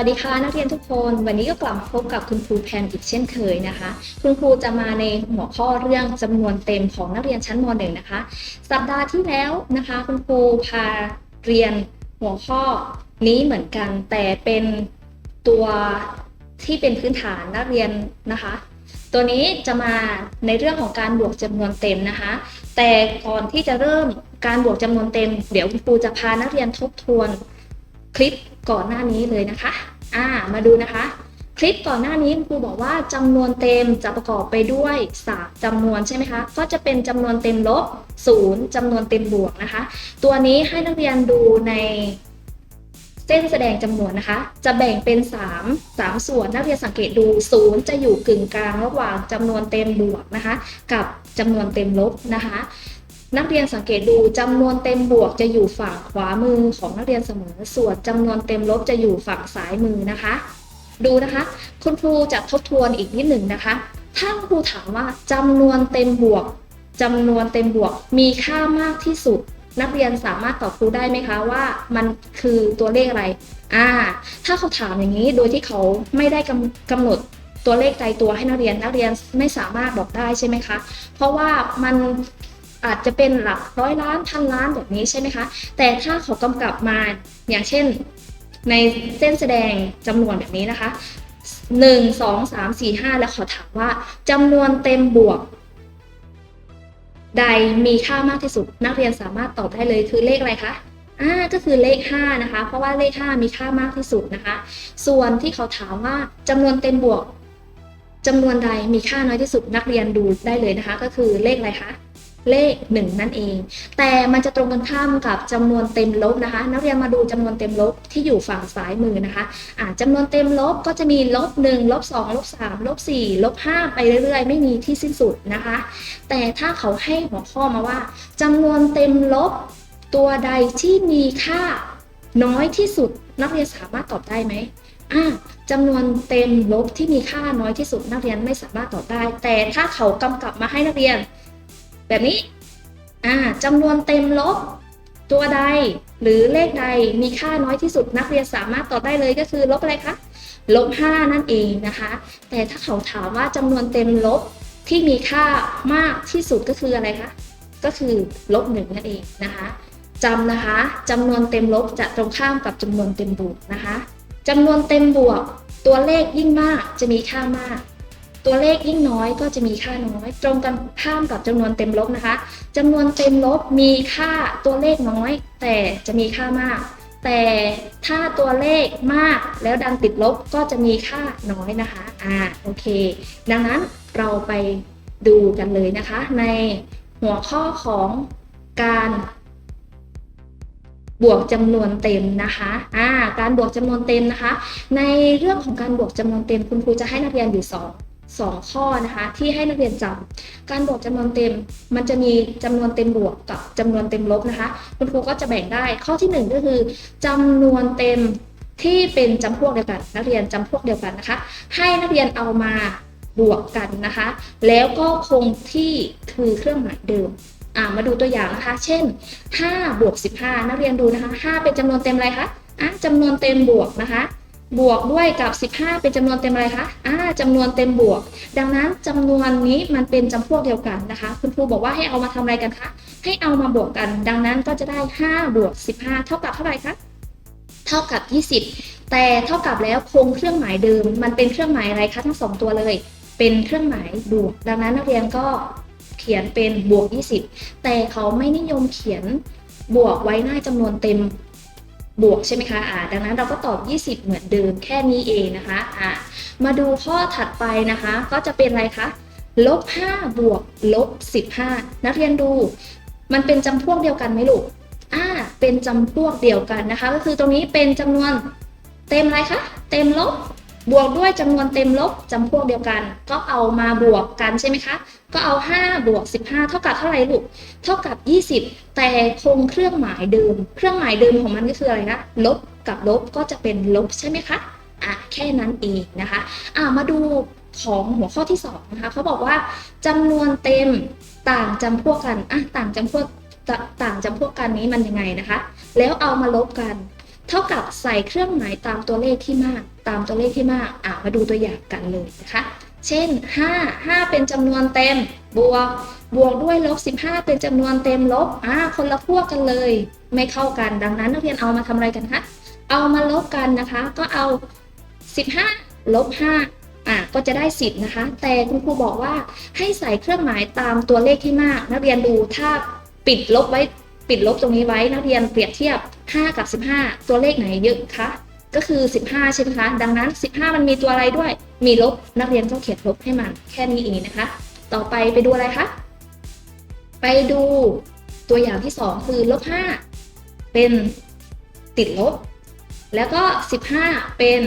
วัสดีค่ะนักเรียนทุกคน วันนี้ก็กลับมาพบกับคุณครูแพนอีกเช่นเคยนะคะ คุณครูจะมาในหัวข้อเรื่องจำนวนเต็มของนักเรียนชั้นม .1 นะคะ สัปดาห์ที่แล้วนะคะ คุณครูพาเรียนหัวข้อนี้เหมือนกัน แต่เป็นตัวที่เป็นพื้นฐานนักเรียนนะคะ ตัวนี้จะมาในเรื่องของการบวกจำนวนเต็มนะคะ แต่ก่อนที่จะเริ่มการบวกจำนวนเต็ม เดี๋ยวคุณครูจะพานักเรียนทบทวน คลิปก่อนหน้านี้เลยนะคะ อ่า มาดูนะคะ คลิปก่อนหน้านี้ครูบอกว่าจำนวนเต็มจะประกอบไปด้วยสามจำนวนใช่ไหมคะ ก็จะเป็นจำนวนเต็มลบศูนย์จำนวนเต็มบวกนะคะ ตัวนี้ให้นักเรียนดูในเส้นแสดงจำนวนนะคะ จะแบ่งเป็น 3 3 ส่วนนักเรียนสังเกตดูศูนย์จะอยู่กึ่งกลางระหว่างจำนวนเต็มบวกนะคะ กับจำนวนเต็มลบนะคะ นักเรียนสังเกตดูจำนวนเต็มบวกจะอยู่ฝั่งขวามือของนักเรียนเสมอ ส่วนจำนวนเต็มลบจะอยู่ฝั่งซ้ายมือนะคะ ดูนะคะ คุณครูจะทบทวนอีกนิดหนึ่งนะคะ ถ้าครูถามว่าจำนวนเต็มบวกจำนวนเต็มบวกมีค่ามากที่สุด นักเรียนสามารถตอบครูได้ไหมคะว่ามันคือตัวเลขอะไรอ่าถ้าเขาถามอย่างนี้โดยที่เขาไม่ได้กำกำหนดตัวเลขตายตัวให้นักเรียนนักเรียนไม่สามารถบอกได้ใช่ไหมคะ เพราะว่ามัน อาจจะเป็นหลักร้อยล้านพันล้านแบบนี้ใช่ไหมคะ แต่ถ้าเขากำกับมาอย่างเช่นในเส้นแสดงจำนวนแบบนี้นะคะ 1 2 3 4 5 แล้วขอถามว่าจำนวนเต็มบวก ใดมีค่ามากที่สุด นักเรียนสามารถตอบได้เลยคือเลขอะไรคะอ่าก็คือเลข 5 นะคะ เพราะว่าเลข 5 มีค่ามากที่สุดนะคะ ส่วนที่เขาถามว่าจำนวนเต็มบวกจำนวนใดมีค่าน้อยที่สุดนักเรียนดูได้เลยนะคะ ก็คือเลขอะไรคะ เลข 1 นั่นเอง แต่มันจะตรงกันข้ามกับจำนวนเต็มลบนะคะ นักเรียนมาดูจำนวนเต็มลบที่อยู่ฝั่งซ้ายมือนะคะอ่าจำนวนเต็มลบก็จะมีลบ1ลบ2ลบ3ลบ4ลบ5ไปเรื่อยๆ ไม่มีที่สิ้นสุดนะคะ แต่ถ้าเขาให้หัวข้อมาว่าจำนวนเต็มลบตัวใดที่มีค่าน้อยที่สุด นักเรียนสามารถตอบได้ไหมอ่าจำนวนเต็มลบที่มีค่าน้อยที่สุดนักเรียนไม่สามารถตอบได้ แต่ถ้าเขากำกับมาให้นักเรียน แบบนี้อ่าจำนวนเต็มลบ ตัวใดหรือเลขใดมีค่าน้อยที่สุดนักเรียนสามารถตอบได้เลยก็คือลบอะไรคะลบ5นั่นเองนะคะ แต่ถ้าเขาถามว่าจำนวนเต็มลบที่มีค่ามากที่สุดก็คืออะไรคะก็คือลบหนึ่งนั่นเองนะคะจำนะคะจำนวนเต็มลบจะตรงข้ามกับจำนวนเต็มบวกนะคะจำนวนเต็มบวกตัวเลขยิ่งมากจะมีค่ามาก ตัวเลขยิ่งน้อยก็จะมีค่าน้อย ตรงกันข้ามกับจำนวนเต็มลบนะคะจำนวนเต็มลบมีค่าตัวเลขน้อย แต่จะมีค่ามาก แต่ถ้าตัวเลขมากแล้วดันติดลบก็จะมีค่าน้อยนะคะอ่าโอเค ดังนั้นเราไปดูกันเลยนะคะ ในหัวข้อของการบวกจำนวนเต็มนะคะ อ่า การบวกจำนวนเต็มนะคะ ในเรื่องของการบวกจำนวนเต็มคุณครูจะให้นักเรียนอยู่ส องสองข้อนะคะ ที่ให้นักเรียนจำการบวกจำนวนเต็ม มันจะมีจำนวนเต็มบวกกับจำนวนเต็มลบนะคะ คุณครูก็จะแบ่งได้ข้อที่หนึ่งก็คือจำนวนเต็มที่เป็นจำพวกเดียวกัน นักเรียนจำพวกเดียวกันนะคะ ให้นักเรียนเอามาบวกกันนะคะ แล้วก็คงที่คือเครื่องหมายเดิมมาดูตัวอย่างนะคะ เช่น 5 บวก 15 นักเรียนดูนะคะ 5 เป็นจำนวนเต็มอะไรคะอะจำนวนเต็มบวกนะคะ บวกด้วยกับ 15 เป็นจำนวนเต็มอะไรคะอ่าจำนวนเต็มบวก ดังนั้นจำนวนนี้มันเป็นจำพวกเดียวกันนะคะ คุณครูบอกว่าให้เอามาทำอะไรกันคะ ให้เอามาบวกกัน ดังนั้นก็จะได้ 5 บวก 15 เท่ากับเท่าไหร่คะ เท่ากับ 20 แต่เท่ากับแล้วคงเครื่องหมายเดิม มันเป็นเครื่องหมายอะไรคะทั้งสองตัวเลย เป็นเครื่องหมายบวก ดังนั้นนักเรียนก็เขียนเป็นบวก 20 แต่เขาไม่นิยมเขียนบวกไว้หน้าจำนวนเต็ม บวกใช่ไหมคะอ่าดังนั้นเราก็ตอบ 20 เหมือนเดิมแค่นี้เองนะคะอ่ามาดูข้อถัดไปนะคะ ก็จะเป็นอะไรคะลบ5บวกลบ15 นักเรียนดู มันเป็นจำพวกเดียวกันไหมลูกอ่าเป็นจำพวกเดียวกันนะคะ ก็คือตรงนี้เป็นจำนวนเต็มอะไรคะ เต็มลบ บวกด้วยจำนวนเต็มลบจำพวกเดียวกัน ก็เอามาบวกกันใช่ไหมคะ ก็เอา 5 บวก 15 เท่ากับเท่าไหร่ลูก เท่ากับ 20 แต่คงเครื่องหมายเดิม เครื่องหมายเดิมของมันก็คืออะไรนะ ลบกับลบก็จะเป็นลบใช่ไหมคะ อะแค่นั้นเองนะคะ อะมาดูของหัวข้อที่2นะคะเขาบอกว่าจำนวนเต็มต่างจำพวกกัน อะต่างจำพวกต่างจำพวกกันนี้มันยังไงนะคะ แล้วเอามาลบกัน เท่ากับใส่เครื่องหมายตามตัวเลขที่มาก ตามตัวเลขที่มาก อะมาดูตัวอย่างกันเลยนะคะ เช่น 5 5 เป็นจำนวนเต็ม บวก บวกด้วยลบ 15 เป็นจำนวนเต็มลบ อ่า คนละพวกกันเลย ไม่เข้ากัน ดังนั้นนักเรียนเอามาทำอะไรกันคะ เอามาลบกันนะคะ ก็เอา 15 ลบ 5 อ่า ก็จะได้ 10 นะคะ แต่คุณครูบอกว่าให้ใส่เครื่องหมายตามตัวเลขที่มาก นักเรียนดู ถ้าปิดลบไว้ ปิดลบตรงนี้ไว้ นักเรียนเปรียบเทียบ 5 กับ 15 ตัวเลขไหนเยอะคะก็คือ 15 ใช่ไหมคะ ดังนั้น 15 มันมีตัวอะไรด้วย มีลบ นักเรียนก็เขียนลบให้มัน แค่นี้เองนะคะ ต่อไปไปดูอะไรคะ ไปดูตัวอย่างที่ 2 คือลบ 5 เป็นติดลบ แล้วก็ 15 เป็น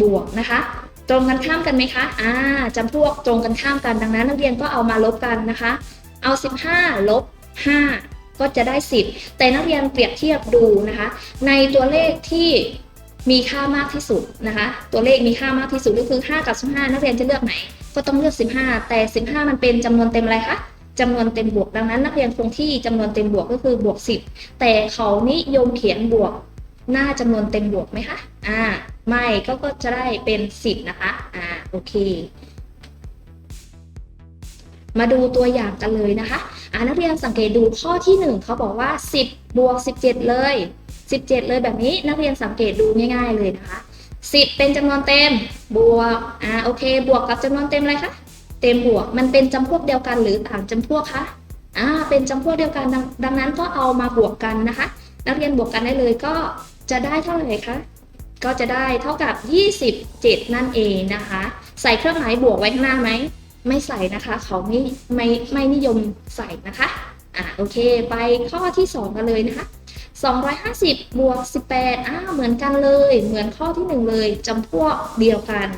บวกนะคะ ตรงกันข้ามกันไหมคะอ่าจำพวกตรงกันข้ามกัน ดังนั้นนักเรียนก็เอามาลบกันนะคะ เอา 15 ลบ 5 ก็จะได้ 10 แต่นักเรียนเปรียบเทียบดูนะคะ ในตัวเลขที่มีค่ามากที่สุดนะคะ ตัวเลขมีค่ามากที่สุดก็คือ 5 กับ 15 นักเรียนจะเลือกไหน ก็ต้องเลือก 15 แต่ 15 มันเป็นจำนวนเต็มอะไรคะจำนวนเต็มบวกดังนั้น นักเรียนคงที่จำนวนเต็มบวกก็คือบวก 10 แต่เขานิยมเขียนบวกหน้าจำนวนเต็มบวกไหมคะ อ่า ไม่ก็ก็จะได้เป็น 10 นะคะ อ่า โอเค มาดูตัวอย่างกันเลยนะคะอ่านักเรียนสังเกตดูข้อที่ 1 เขาบอกว่า 10บวก17 เลย 17 เลยแบบนี้นักเรียนสังเกตดูง่ายๆเลยนะคะ 10 เป็นจำนวนเต็มบวกอ่าโอเค บวกกับจำนวนเต็มอะไรคะเต็มบวกมันเป็นจำพวกเดียวกันหรือต่างจำพวกคะอ่าเป็นจำพวกเดียวกันดังดังนั้นก็เอามาบวกกันนะคะ นักเรียนบวกกันได้เลยก็จะได้เท่าไหร่คะก็จะได้เท่ากับ 27 นั่นเองนะคะ ใส่เครื่องหมายบวกไว้ข้างหน้าไหม ไม่ใส่นะคะ เขาไม่ไม่ไม่นิยมใส่นะคะอ่าโอเค ไปข้อที่ 2 กันเลยนะคะ 250 บวก 18อ้าเหมือนกันเลย เหมือนข้อที่ 1 เลยจำพวกเดียวกัน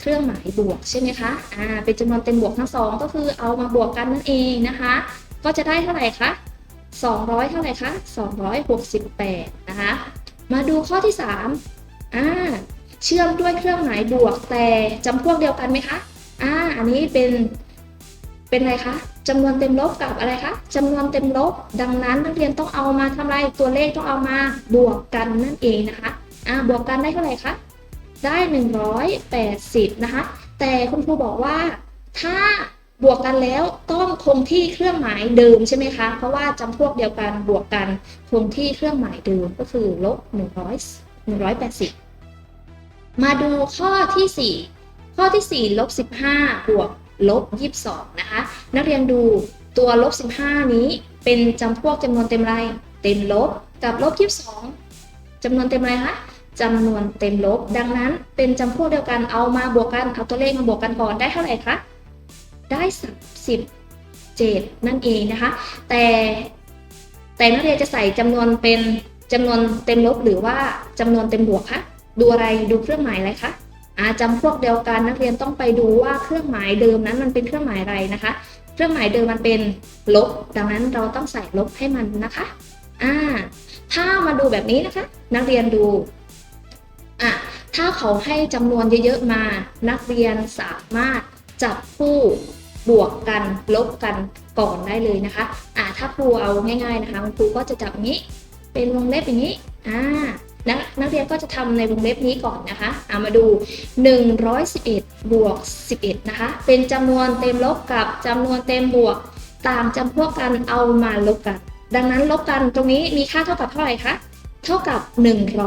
เครื่องหมายบวกใช่ไหมคะอ่าเป็นจำนวนเต็มบวกทั้งสองก็คือเอามาบวกกันนั่นเองนะคะ ก็จะได้เท่าไหร่คะ200 เท่าไหร่คะ 268 นะคะ มาดูข้อที่3อ่าเชื่อมด้วยเครื่องหมายบวกแต่จำพวกเดียวกันไหมคะ อ่าอันนี้เป็นเป็นอะไรคะจำนวนเต็มลบกับอะไรคะจำนวนเต็มลบ ดังนั้นนักเรียนต้องเอามาทำอะไรตัวเลขต้องเอามาบวกกันนั่นเองนะคะอ่าบวกกันได้เท่าไหร่คะได้ 180 นะคะ แต่คุณครูบอกว่าถ้าบวกกันแล้วต้องคงที่เครื่องหมายเดิมใช่ไหมคะ เพราะว่าจำพวกเดียวกันบวกกันคงที่เครื่องหมายเดิมก็คือลบ100 180 มาดูข้อที่ 4 ข้อที่4ลบ15 บวกลบ22 นะคะ นักเรียนดูตัวลบ15 นี้เป็นจำพวกจำนวนเต็มไร เต็มลบกับลบ22จำนวนเต็มไรคะจำนวนเต็มลบ ดังนั้นเป็นจำพวกเดียวกันเอามาบวกกันเอาตัวเลขมาบวกกันก่อนได้เท่าไหร่คะได้37นั่นเองนะคะ แต่แต่นักเรียนจะใส่จำนวนเป็นจำนวนเต็มลบหรือว่าจำนวนเต็มบวกคะดูอะไรดูเครื่องหมายอะไรคะ อาจำพวกเดียวกันนักเรียนต้องไปดูว่าเครื่องหมายเดิมนั้นมันเป็นเครื่องหมายอะไรนะคะ เครื่องหมายเดิมมันเป็นลบ ดังนั้นเราต้องใส่ลบให้มันนะคะ อ่า ถ้ามาดูแบบนี้นะคะ นักเรียนดู อะ ถ้าเขาให้จำนวนเยอะๆมา นักเรียนสามารถจับคู่บวกกันลบกันก่อนได้เลยนะคะ อ่าถ้าครูเอาง่ายๆนะคะครูก็จะจับอย่างนี้ เป็นวงเล็บอย่างนี้ อ่า นักนักเรียนก็จะทำในวงเล็บนี้ก่อนนะคะเอามาดู 111 บวก 11 นะคะ เป็นจำนวนเต็มลบกับจำนวนเต็มบวก ต่างจำพวกกันเอามาลบกัน ดังนั้นลบกันตรงนี้มีค่าเท่ากับเท่าไหร่คะ เท่ากับ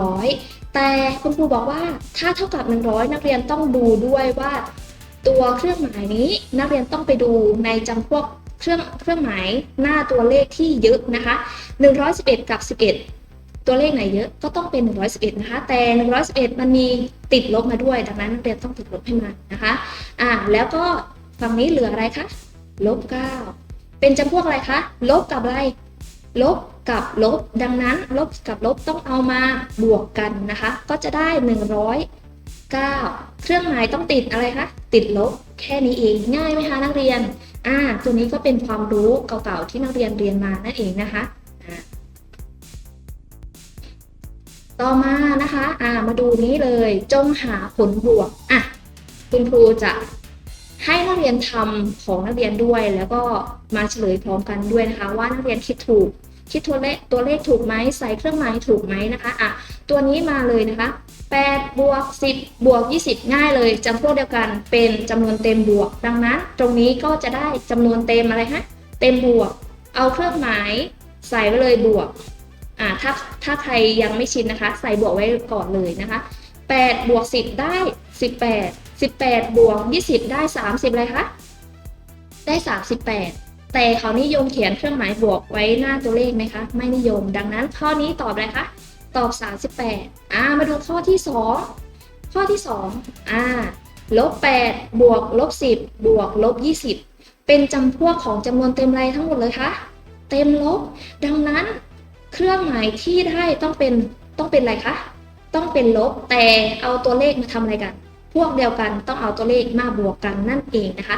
100 แต่คุณครูบอกว่าถ้าเท่ากับ 100 นักเรียนต้องดูด้วยว่า ตัวเครื่องหมายนี้นักเรียนต้องไปดูในจำพวกเครื่องเครื่องหมายหน้าตัวเลขที่เยอะนะคะ 111 กับ 11 ตัวเลขไหนเยอะก็ต้องเป็น 111 นะคะ แต่ 111 มันมีติดลบมาด้วย ดังนั้นนักเรียนต้องติดลบให้มันนะคะ อ่า แล้วก็ฝั่งนี้เหลืออะไรคะ ลบ 9 เป็นจำพวกอะไรคะ ลบกับอะไร ลบกับลบ ดังนั้น ลบกับลบต้องเอามาบวกกันนะคะ ก็จะได้ 109 เครื่องหมายต้องติดอะไรคะ ติดลบ แค่นี้เอง ง่ายไหมคะนักเรียน อ่า ตัวนี้ก็เป็นความรู้เก่าๆที่นักเรียนเรียนมานั่นเองนะคะ ต่อมานะคะอ่ามาดูนี้เลยจงหาผลบวกอะคุณครูจะให้นักเรียนทำของนักเรียนด้วย แล้วก็มาเฉลยพร้อมกันด้วยนะคะ ว่านักเรียนคิดถูก คิดตัวเลขตัวเลขถูกไหมใส่เครื่องหมายถูกไหมนะคะอะตัวนี้มาเลยนะคะ8บวก10บวก20 ง่ายเลยจำพวกเดียวกันเป็นจำนวนเต็มบวก ดังนั้น ตรงนี้ก็จะได้จำนวนเต็มอะไรฮะเต็มบวก เอาเครื่องหมายใส่ไว้เลยบวก อ่าถ้าถ้าใครยังไม่ชินนะคะ ใส่บวกไว้ก่อนเลยนะคะ8บวก10 ได้ 18 18 บวก 20 ได้ 30เลยคะได้ 38 แต่เขานิยมเขียนเครื่องหมายบวกไว้หน้าตัวเลขไหมคะ ไม่นิยม ดังนั้นข้อนี้ตอบอะไรคะ ตอบ 38 อ่า มาดูข้อที่ 2 ข้อที่ 2 อ่า ลบ 8 บวก ลบ 10 บวก ลบ 20 เป็นจำพวกของจำนวนเต็มไรทั้งหมดเลยคะ เต็มลบ ดังนั้น เครื่องหมายที่ได้ต้องเป็นต้องเป็นอะไรคะ ต้องเป็นลบ แต่เอาตัวเลขมาทำอะไรกัน พวกเดียวกันต้องเอาตัวเลขมาบวกกันนั่นเองนะคะ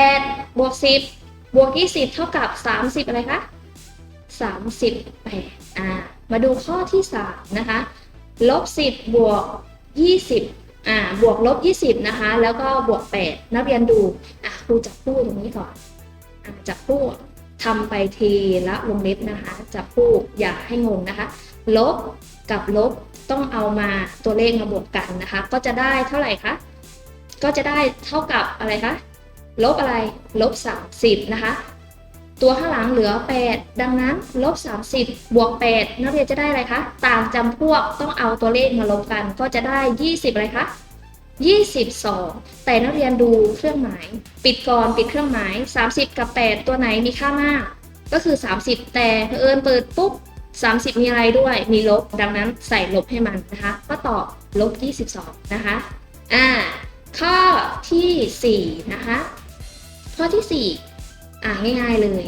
8บวก10บวก20 เท่ากับ 30 อะไรคะ 38อ่า มาดูข้อที่ 3 นะคะ ลบ 10 บวก 20 อ่า บวกลบ 20 นะคะ แล้วก็บวก 8 นักเรียนดู อะครูจับคู่ตรงนี้ก่อน อ่าจับคู่ ทำไปทีละวงเล็บนะคะจับคู่อย่าให้งงนะคะ ลบกับลบต้องเอามาตัวเลขมาบวกกันนะคะ ก็จะได้เท่าไหร่คะก็จะได้เท่ากับอะไรคะลบอะไรลบ30นะคะ ตัวข้างหลังเหลือ 8 ดังนั้นลบ30บวก8นักเรียนจะได้อะไรคะต่างจำพวกต้องเอาตัวเลขมาลบกัน ก็จะได้ 20อะไรคะ 22 แต่นักเรียนดูเครื่องหมาย ปิดก่อนปิดเครื่องหมาย 30 กับ 8 ตัวไหนมีค่ามาก ก็คือ 30 แต่เผอิญเปิดปุ๊บ 30 มีอะไรด้วย มีลบ ดังนั้นใส่ลบให้มันนะคะ ก็ตอบลบ 22 นะคะ อ่า ข้อทีสี่4 นะคะ ข้อที่ 4 อ่าง่ายๆเลย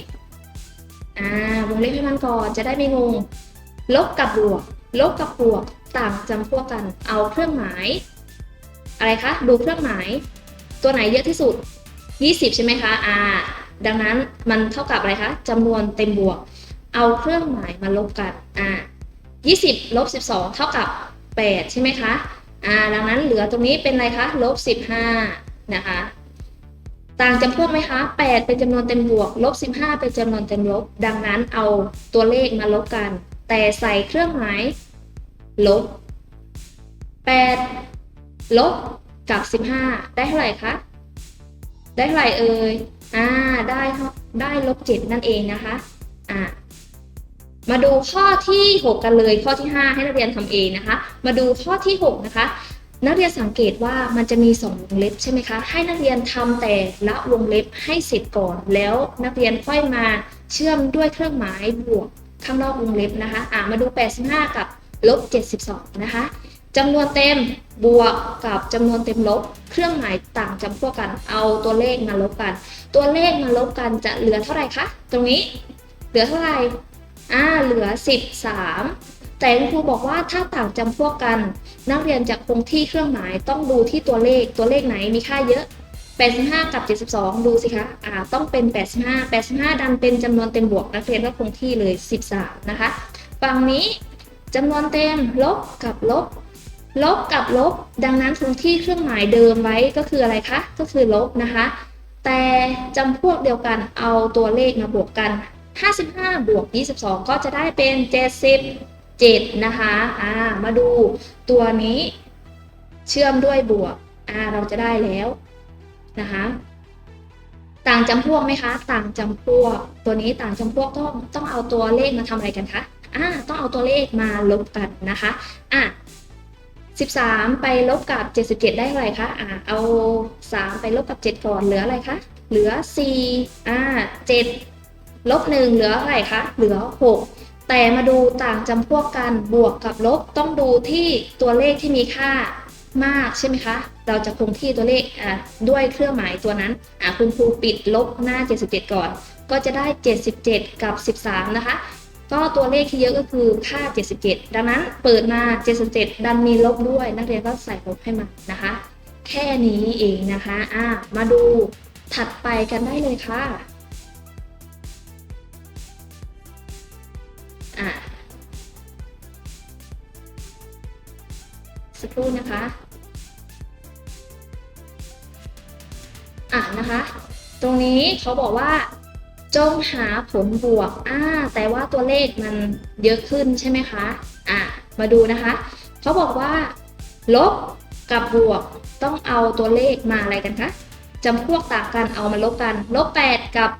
อ่าวงเล็บให้มันก่อน จะได้ไม่งง ลบกับบวก ลบกับบวก ต่างจำพวกกัน เอาเครื่องหมาย อะไรคะ ดูเครื่องหมาย ตัวไหนเยอะที่สุด 20 ใช่ไหมคะอ่าดังนั้นมันเท่ากับอะไรคะจำนวนเต็มบวก เอาเครื่องหมายมาลบกันอ่า20ลบ12 เท่ากับ 8 ใช่ไหมคะอ่าดังนั้นเหลือตรงนี้เป็นอะไรคะลบ15นะคะต่างจำพวกไหมคะ 8 เป็นจำนวนเต็มบวก ลบ 15 เป็นจำนวนเต็มลบ ดังนั้นเอาตัวเลขมาลบกัน แต่ใส่เครื่องหมาย ลบ 8 ลบกับ 15 ได้เท่าไหร่คะ ได้เท่าไหร่เอ่ย อ่า ได้ได้ลบ 7 นั่นเองนะคะ อ่า มาดูข้อที่ 6 กันเลย ข้อที่ 5 ให้นักเรียนทำเองนะคะ มาดูข้อที่ 6 นะคะ นักเรียนสังเกตว่ามันจะมีสองวงเล็บใช่ไหมคะ ให้นักเรียนทำแต่ละวงเล็บให้เสร็จก่อน แล้วนักเรียนค่อยมาเชื่อมด้วยเครื่องหมายบวกข้างนอกวงเล็บนะคะ อ่า มาดู 85 กับลบ 72 นะคะ จำนวนเต็มบวกกับจำนวนเต็มลบ เครื่องหมายต่างจำพวกกัน เอาตัวเลขมาลบกัน ตัวเลขมาลบกันจะเหลือเท่าไหร่คะ ตรงนี้ เหลือเท่าไหร่ อ่า เหลือ 13 แต่คุณครูบอกว่าถ้าต่างจำพวกกัน นักเรียนจะคงที่เครื่องหมายต้องดูที่ตัวเลข ตัวเลขไหนมีค่าเยอะ 85 กับ 72 ดูสิคะ อ่า ต้องเป็น 85 85 ดันเป็นจำนวนเต็มบวก นักเรียนก็คงที่เลย 13 นะคะ ฝั่งนี้จำนวนเต็มลบกับลบ ลบกับลบ ดังนั้นคงที่เครื่องหมายเดิมไว้ก็คืออะไรคะ ก็คือลบนะคะ แต่จำพวกเดียวกันเอาตัวเลขมาบวกกัน 55 บวก 22 ก็จะได้เป็น 77 นะคะ อ่า มาดูตัวนี้เชื่อมด้วยบวก อ่า เราจะได้แล้วนะคะ ต่างจำพวกไหมคะ ต่างจำพวก ตัวนี้ต่างจำพวกต้องต้องเอาตัวเลขมาทำอะไรกันคะ อ่า ต้องเอาตัวเลขมาลบกันนะคะ อะ 13 ไปลบกับ 77 ได้เท่าไหร่คะอ่าเอา 3 ไปลบกับ 7 ก่อนเหลืออะไรคะ เหลือ 4 อ่า 7 ลบ 1 เหลืออะไรคะ เหลือ 6 แต่มาดูต่างจำพวกกันบวกกับลบต้องดูที่ตัวเลขที่มีค่ามากใช่ไหมคะ เราจะคงที่ตัวเลขอ่าด้วยเครื่องหมายตัวนั้นอ่าคุณครูปิดลบหน้า 77 ก่อน ก็จะได้ 77 กับ 13 นะคะ ก็ตัวเลขที่เยอะก็คือค่า 77 ดังนั้นเปิดมา 77 ดันมีลบด้วย นักเรียนก็ใส่ลบให้มันนะคะ แค่นี้เองนะคะอะมาดูถัดไปกันได้เลยค่ะอะสักครู่นะคะอะนะคะ ตรงนี้เขาบอกว่า จงหาผลบวกอ่าแต่ว่าตัวเลขมันเยอะขึ้นใช่ไหมคะอ่ามาดูนะคะ เขาบอกว่า ลบกับบวกต้องเอาตัวเลขมาอะไรกันคะจำพวกต่างกันเอามาลบกัน ลบ 8 กับ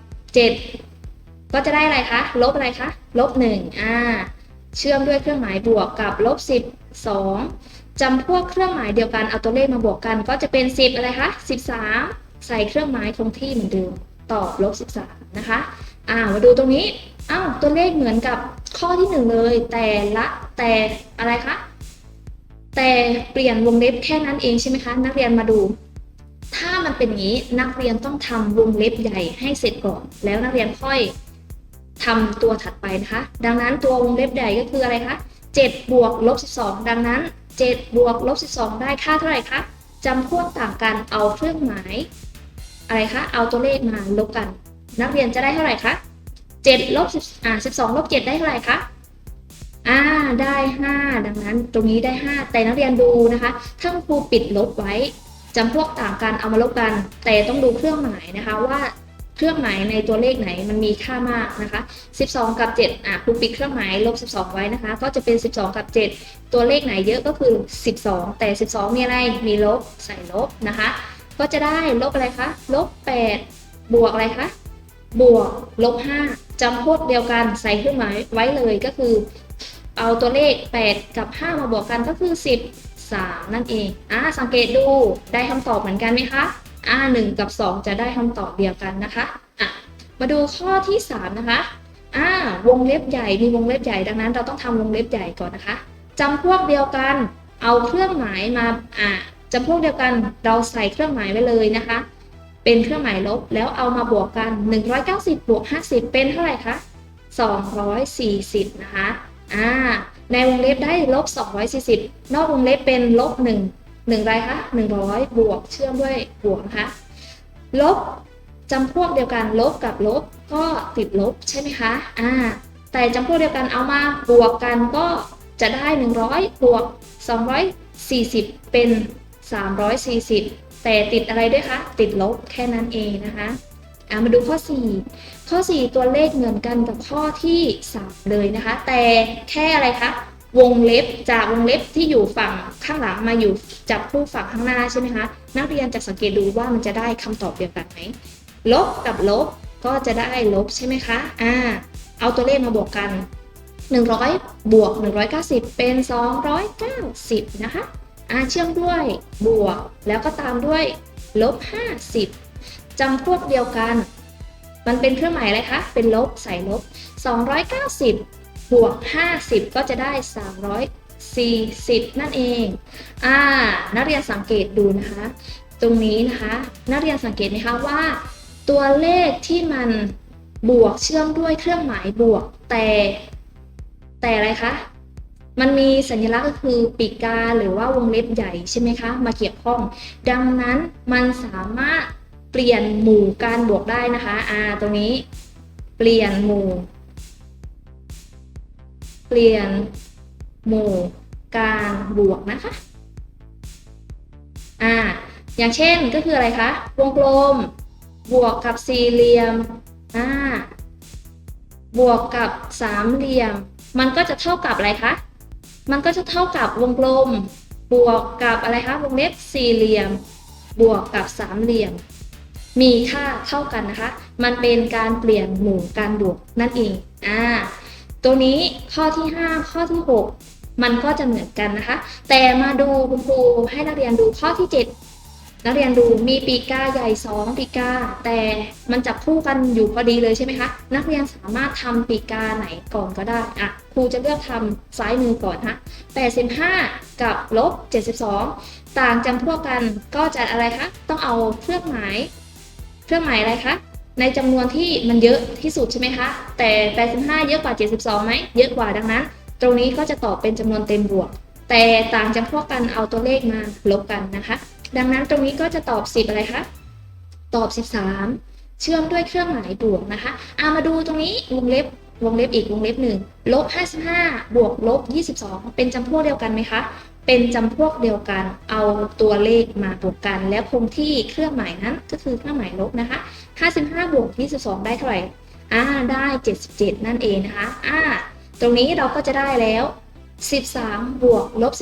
7 ก็จะได้อะไรคะ ลบอะไรคะ ลบ1อ่า เชื่อมด้วยเครื่องหมายบวกกับลบ 10 2จำพวกเครื่องหมายเดียวกันเอาตัวเลขมาบวกกัน ก็จะเป็น 10 อะไรคะ 13 ใส่เครื่องหมายคงที่เหมือนเดิม ตอบลบ13นะคะอ่ามาดูตรงนี้อ้าวตัวเลขเหมือนกับข้อที่หนึ่งเลย แต่ละแต่อะไรคะแต่เปลี่ยนวงเล็บแค่นั้นเองใช่ไหมคะ นักเรียนมาดู ถ้ามันเป็นงี้นักเรียนต้องทำวงเล็บใหญ่ให้เสร็จก่อน แล้วนักเรียนค่อยทำตัวถัดไปนะคะ ดังนั้นตัววงเล็บใหญ่ก็คืออะไรคะ7บวกลบ12 ดังนั้น7บวกลบ12 ได้ค่าเท่าไหร่คะจำพวกต่างกันเอาเครื่องหมาย อะไรคะ เอาตัวเลขมาลบกัน นักเรียนจะได้เท่าไหร่คะ7ลบ10อ่า12ลบ7ได้เท่าไหร่คะอ่าได้ 5 ดังนั้นตรงนี้ได้ 5 แต่นักเรียนดูนะคะถ้าครูปิดลบไว้จำพวกต่างกันเอามาลบกัน แต่ต้องดูเครื่องหมายนะคะว่าเครื่องหมายในตัวเลขไหนมันมีค่ามากนะคะ 12 กับ 7 อะครูปิดเครื่องหมายลบ 12 ไว้นะคะ ก็จะเป็น 12 กับ 7 ตัวเลขไหนเยอะก็คือ 12 แต่ 12 มีอะไร มีลบ ใส่ลบนะคะ ก็จะได้ลบอะไรคะ ลบ 8 บวกอะไรคะ บวกลบ 5จำพวกเดียวกันใส่เครื่องหมายไว้เลยก็คือ เอาตัวเลข 8 กับ 5 มาบวกกันก็คือ 13 นั่นเองอ่าสังเกตดูได้คำตอบเหมือนกันไหมคะอ่า1กับ 2 จะได้คำตอบเดียวกันนะคะอะมาดูข้อที่ 3 นะคะอ่าวงเล็บใหญ่มีวงเล็บใหญ่ดังนั้น เราต้องทำวงเล็บใหญ่ก่อนนะคะจำพวกเดียวกันเอาเครื่องหมายมาอ่า จำพวกเดียวกันเราใส่เครื่องหมายไว้เลยนะคะ เป็นเครื่องหมายลบแล้วเอามาบวกกัน 190บวก50 เป็นเท่าไหร่คะ240 นะคะอ่าในวงเล็บได้ลบ240 นอกวงเล็บเป็นลบ1 1ไรคะ100 บวกเชื่อมด้วยบวกนะคะลบจำพวกเดียวกันลบกับลบก็ติดลบใช่ไหมคะอ่าแต่จำพวกเดียวกันเอามาบวกกันก็จะได้ 100 บวก 240 เป็น 340 แต่ติดอะไรด้วยคะ ติดลบแค่นั้นเองนะคะอ่ามาดูข้อ 4 ข้อ 4 ตัวเลขเหมือนกันกับข้อที่ 3 เลยนะคะ แต่แค่อะไรคะ วงเล็บจากวงเล็บที่อยู่ฝั่งข้างหลังมาอยู่จับคู่ฝั่งข้างหน้าใช่ไหมคะ นักเรียนจะสังเกตดูว่ามันจะได้คำตอบเดียวกันไหม ลบกับลบก็จะได้ลบใช่ไหมคะ อ่า เอาตัวเลขมาบวกกัน 100 บวก 190 เป็น 290 นะคะ อาเชื่อมด้วยบวก แล้วก็ตามด้วยลบ 50 จำพวกเดียวกัน มันเป็นเครื่องหมายอะไรคะ เป็นลบใส่ลบ 290 บวก 50 ก็จะได้ 340 นั่นเอง อ่า นักเรียนสังเกตดูนะคะ ตรงนี้นะคะ นักเรียนสังเกตไหมคะว่า ตัวเลขที่มันบวกเชื่อมด้วยเครื่องหมายบวกแต่ แต่อะไรคะ มันมีสัญลักษณ์ก็คือปีกกาหรือว่าวงเล็บใหญ่ใช่ไหมคะ มาเกี่ยวข้อง ดังนั้นมันสามารถเปลี่ยนหมู่การบวกได้นะคะอ่าตรงนี้ เปลี่ยนหมู่ เปลี่ยนหมู่การบวกนะคะอ่าอย่างเช่นก็คืออะไรคะ วงกลม บวกกับสี่เหลี่ยมอ่าบวกกับสามเหลี่ยม มันก็จะเท่ากับอะไรคะ มันก็จะเท่ากับวงกลม บวกกับอะไรคะวงเล็บสี่เหลี่ยม บวกกับสามเหลี่ยม มีค่าเท่ากันนะคะ มันเป็นการเปลี่ยนหมู่การบวกนั่นเองอ่าตัวนี้ข้อที่ 5 ข้อที่ 6 มันก็จะเหมือนกันนะคะ แต่มาดูคุณครูให้นักเรียนดูข้อที่ 7 นักเรียนดูมีปีกกาใหญ่2ปีกกาแต่มันจับคู่กันอยู่พอดีเลยใช่ไหมคะ นักเรียนสามารถทำปีกาไหนก่อนก็ได้อะครูจะเลือกทำซ้ายมือก่อนฮะ85 กับลบ 72 ต่างจำพวกกันก็จะอะไรคะ ต้องเอาเครื่องหมาย เครื่องหมายอะไรคะในจำนวนที่มันเยอะที่สุดใช่ไหมคะ แต่ 85 เยอะกว่า 72ไหมเยอะกว่าดังนั้น ตรงนี้ก็จะตอบเป็นจำนวนเต็มบวก แต่ต่างจำพวกกันเอาตัวเลขมาลบกันนะคะ ดังนั้นตรงนี้ก็จะตอบ 10 อะไรคะ ตอบ 13 เชื่อมด้วยเครื่องหมายบวกนะคะเอามาดูตรงนี้วงเล็บวงเล็บอีกวงเล็บหนึ่งลบ55 บวกลบ 22 เป็นจำพวกเดียวกันไหมคะ เป็นจำพวกเดียวกัน เอาตัวเลขมาบวกกัน แล้วคงที่เครื่องหมายนั้นก็คือเครื่องหมายลบนะคะ 55 บวก 22 ได้เท่าไหร่อ่าได้ 77 นั่นเองนะคะอ่าตรงนี้เราก็จะได้แล้ว 13 บวกลบ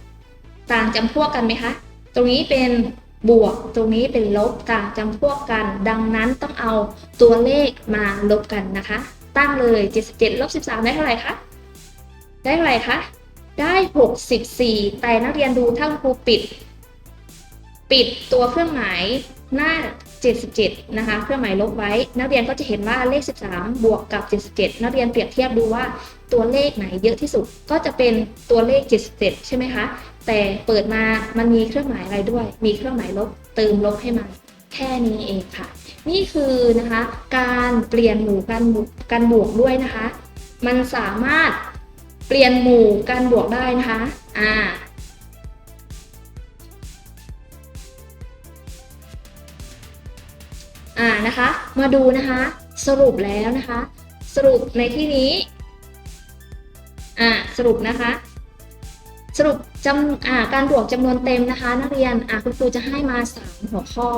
17 ต่างจำพวกกันไหมคะ ตรงนี้เป็นบวกตรงนี้เป็นลบต่างจำพวกกัน ดังนั้นต้องเอาตัวเลขมาลบกันนะคะ ตั้งเลย 77ลบ13 ได้เท่าไหร่คะ ได้เท่าไหร่คะ ได้ 64 แต่นักเรียนดูถ้าคุณครูปิด ปิดตัวเครื่องหมายหน้า 77 นะคะ เครื่องหมายลบไว้ นักเรียนก็จะเห็นว่าเลข 13 บวกกับ 77 นักเรียนเปรียบเทียบดูว่าตัวเลขไหนเยอะที่สุด ก็จะเป็นตัวเลข 77 ใช่ไหมคะ แต่เปิดมามันมีเครื่องหมายอะไรด้วย มีเครื่องหมายลบเติมลบให้มันแค่นี้เองค่ะ นี่คือนะคะการเปลี่ยนหมู่กันบวกกันบวกด้วยนะคะ มันสามารถเปลี่ยนหมู่การบวกได้นะคะอ่าอ่านะคะ มาดูนะคะ สรุปแล้วนะคะ สรุปในที่นี้ อ่าสรุปนะคะ สรุปจำการบวกจำนวนเต็มนะคะ นักเรียนคุณครูจะให้มาสามหัวข้อ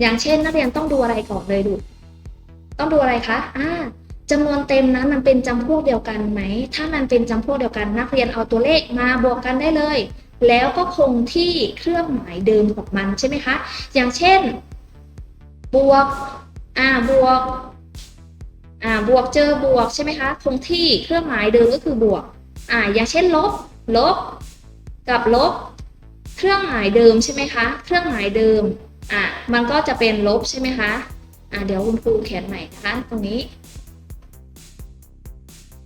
อย่างเช่น นักเรียนต้องดูอะไรก่อนเลยดู ต้องดูอะไรคะอ่าจำนวนเต็มนั้นมันเป็นจำพวกเดียวกันไหม ถ้ามันเป็นจำพวกเดียวกัน นักเรียนเอาตัวเลขมาบวกกันได้เลย แล้วก็คงที่เครื่องหมายเดิมของมันใช่ไหมคะ อย่างเช่น บวก อ่า บวก อ่า บวกเจอบวกใช่ไหมคะ คงที่เครื่องหมายเดิมก็คือบวก อ่า อย่างเช่นลบ ลบ กับลบ เครื่องหมายเดิมใช่ไหมคะ เครื่องหมายเดิม อ่ามันก็จะเป็นลบใช่ไหมคะ อ่าเดี๋ยวคุณครูเขียนใหม่นะคะ ตรงนี้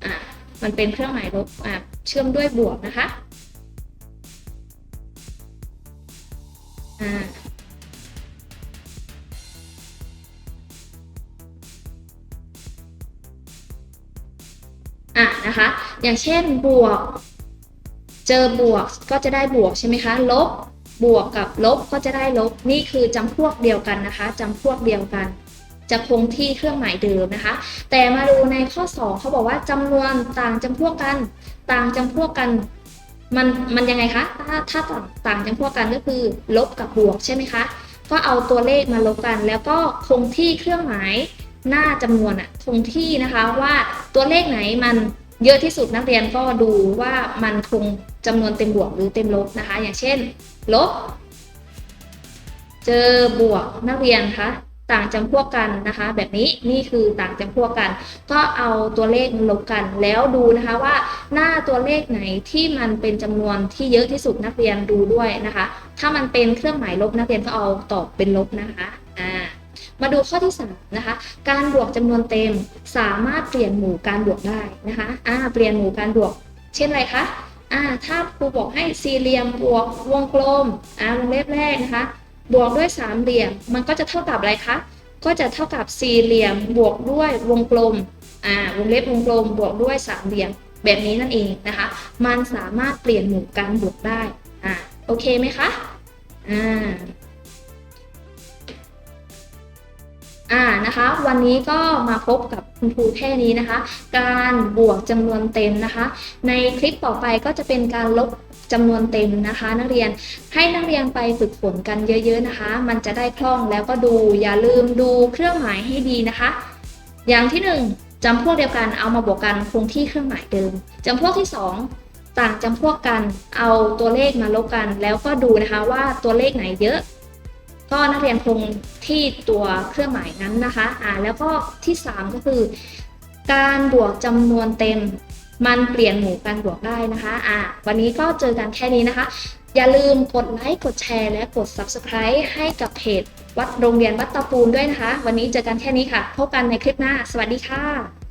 อ่ามันเป็นเครื่องหมายลบ อ่าเชื่อมด้วยบวกนะคะ อ่าอะนะคะ อย่างเช่นบวก จอบวกก็จะได้บวกใช่ไหมคะ ลบบวกกับลบก็จะได้ลบ นี่คือจำพวกเดียวกันนะคะจำพวกเดียวกัน จะคงที่เครื่องหมายเดิมนะคะ แต่มาดูในข้อ 2 เขาบอกว่าจำนวนต่างจำพวกกัน ต่างจำพวกกันมันมันยังไงคะ ถ้าถ้าต่างต่างจำพวกกันก็คือ ลบกับบวกใช่ไหมคะ ก็เอาตัวเลขมาลบกัน แล้วก็คงที่เครื่องหมายหน้าจำนวนอะคงที่นะคะว่าตัวเลขไหนมันเยอะที่สุดนักเรียนก็ดูว่ามันคง จำนวนเต็มบวกหรือเต็มลบนะคะ อย่างเช่น ลบ เจอบวกนักเรียนคะต่างจำพวกกันนะคะ แบบนี้นี่คือต่างจำพวกกัน ก็เอาตัวเลขมาลบกัน แล้วดูนะคะว่าหน้าตัวเลขไหนที่มันเป็นจำนวนที่เยอะที่สุดนักเรียนดูด้วยนะคะ ถ้ามันเป็นเครื่องหมายลบนักเรียนก็เอาตอบเป็นลบนะคะอ่ามาดูข้อที่3นะคะ การบวกจำนวนเต็มสามารถเปลี่ยนหมู่การบวกได้นะคะอ่าเปลี่ยนหมู่การบวก เช่นอะไรคะ อ่าถ้าครูบอกให้สี่เหลี่ยมบวกวงกลมอ่าวงเล็บแรกนะคะ บวกด้วยสามเหลี่ยม มันก็จะเท่ากับอะไรคะก็จะเท่ากับสี่เหลี่ยมบวกด้วยวงกลมอ่าวงเล็บวงกลมบวกด้วยสามเหลี่ยมแบบนี้นั่นเองนะคะ มันสามารถเปลี่ยนหมู่การบวกได้อ่าโอเคไหมคะอ่า อ่านะคะ วันนี้ก็มาพบกับคุณครูแค่นี้นะคะ การบวกจำนวนเต็มนะคะ ในคลิปต่อไปก็จะเป็นการลบจำนวนเต็มนะคะ นักเรียนให้นักเรียนไปฝึกฝนกันเยอะ ๆนะคะ มันจะได้คล่องแล้วก็ดูอย่าลืมดูเครื่องหมายให้ดีนะคะ อย่างที่หนึ่งจำพวกเดียวกันเอามาบวกกันคงที่เครื่องหมายเดิมจำพวกที่สองต่างจำพวกกันเอาตัวเลขมาลบกัน แล้วก็ดูนะคะว่าตัวเลขไหนเยอะ ก็นักเรียนคงที่ตัวเครื่องหมายนั้นนะคะอ่าแล้วก็ที่ 3 ก็คือ การบวกจำนวนเต็มมันเปลี่ยนหมู่การบวกได้นะคะอ่าวันนี้ก็เจอกันแค่นี้นะคะ อย่าลืมกดไลค์กดแชร์และกด Subscribe ให้กับเพจวัดโรงเรียนวัดตะปูนด้วยนะคะ วันนี้เจอกันแค่นี้ค่ะ พบกันในคลิปหน้า สวัสดีค่ะ